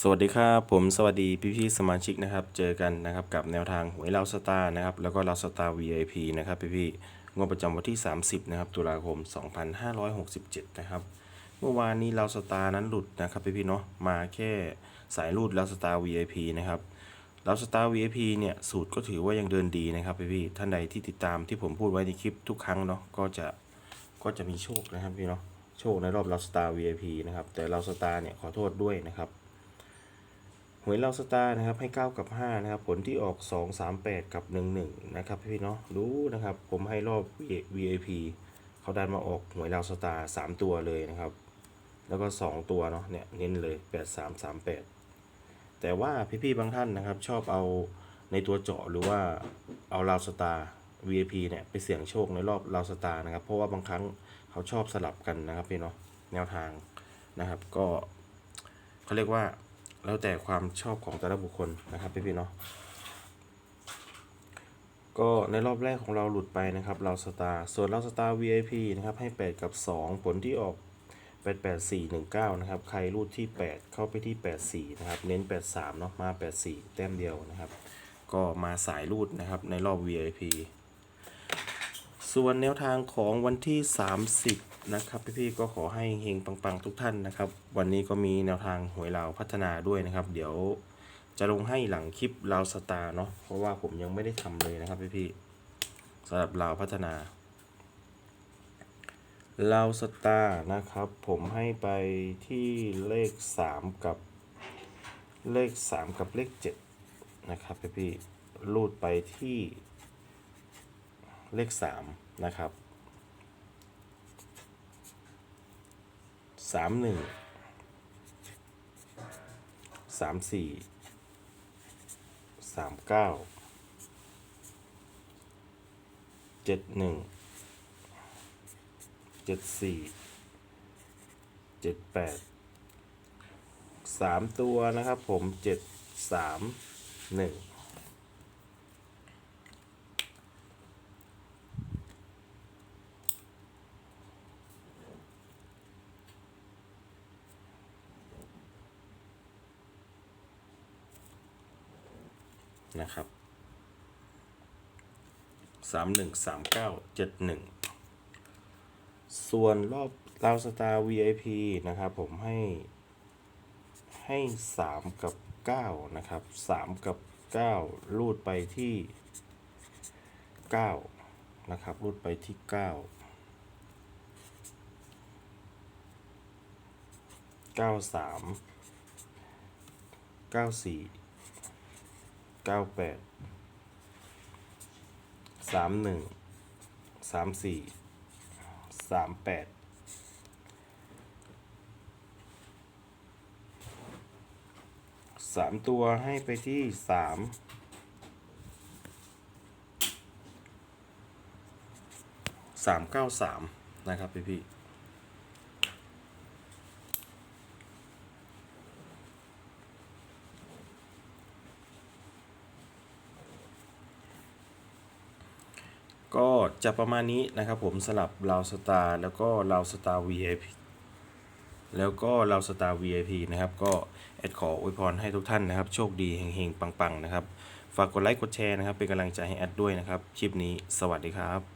สวัสดีครับผมสวัสดีพี่พี่ๆสมาชิกนะครับ เจอกันนะครับกับแนวทางหวยเราสตาร์นะครับแล้วก็เราสตาร์ VIP นะครับพี่พี่ๆงวดประจำวันที่ 30นะครับตุลาคม 2567 นะครับ เมื่อวานนี้เราสตาร์นั้นหลุดนะครับพี่พี่ๆเนาะมาแค่สายรูดเราสตาร์ VIP นะครับเราสตาร์ VIP เนี่ยสูตรก็ถือว่ายังเดินดีนะครับพี่พี่ๆท่านใดที่ติดตามที่ผมพูดไว้ในคลิปทุกครั้งเนาะก็จะก็จะมีโชคนะครับพี่เนาะโชคในรอบเราสตาร์ VIP นะครับแต่เราสตาร์เนี่ยขอโทษด้วยนะครับ หวยเราสตาร์นะครับให้ 9 กับ 5 นะครับ ผลที่ออก 2 3 8 กับ 1 1 นะครับพี่เนาะรู้นะครับ ผมให้รอบ VIP เขาดันมาออกหวยเราสตาร์3ตัวเลยนะครับ แล้วก็ 2 ตัวเนาะเนี่ยเน้นเลย 8 3 3 8 แต่ว่าพี่ๆบางท่านนะครับ ชอบเอาในตัวเจาะหรือว่าเอาเราสตาร์ VIP เนี่ยไปเสี่ยงโชคในรอบเราสตาร์นะครับ เพราะว่าบางครั้งเขาชอบสลับกันนะครับพี่เนาะแนวทางนะครับ ก็เขาเรียกว่า แล้วแต่ความชอบของแต่ละบุคคลนะครับพี่พี่เนาะก็ในรอบแรกของเราหลุดไปนะครับเราสตาร์ส่วนเราสตาร์ VIP นะครับให้ 8 กับ 2 ผลที่ออก 8 8 4 1 9 นะครับ ใครรูดที่ 8 เข้าไปที่ 84 นะครับ เน้น 83 เนาะมา 84 แต้มเดียวนะครับ ก็มาสายรูดนะครับในรอบ VIP ส่วนแนวทางของวันที่ 30 นะครับพี่ๆก็ขอให้เฮงปังๆทุกท่านนะครับ วันนี้ก็มีแนวทางหวยลาวพัฒนาด้วยนะครับ เดี๋ยวจะลงให้หลังคลิปลาวสตาร์เนาะเพราะว่าผมยังไม่ได้ทำเลยนะครับพี่ๆสำหรับลาวพัฒนาลาวสตาร์นะครับ ผมให้ไปที่เลข 3 กับเลข 3 กับเลข 7 นะครับพี่ๆรูดไปที่เลขสามนะครับ สามหนึ่งสามสี่สามเก้าเจ็ดหนึ่งเจ็ดสี่เจ็ดแปดสามตัวนะครับผมเจ็ดสามหนึ่ง นะครับสามหนึ่งสามเก้าเจ็ดหนึ่งส่วนรอบราวสตาร์ VIP นะครับ ผมให้ให้สามกับเก้านะครับสามกับเก้ารูดไปที่เก้านะครับรูดไปที่เก้าเก้าสามเก้าสี่ เก้าแปดสามหนึ่งสามสี่สามแปดสามตัวให้ไปที่สามสามเก้าสามนะครับพี่พี่ ก็จะประมาณนี้นะครับผมสลับลาวสตาร์แล้วก็ลาวสตาร์ VIP แล้วก็ลาวสตาร์ VIP นะครับ ก็แอดขออวยพรให้ทุกท่านนะครับ โชคดีเฮงๆ ปังๆ นะครับ ฝากกดไลค์กดแชร์นะครับ เป็นกำลังใจให้แอดด้วยนะครับ คลิปนี้สวัสดีครับ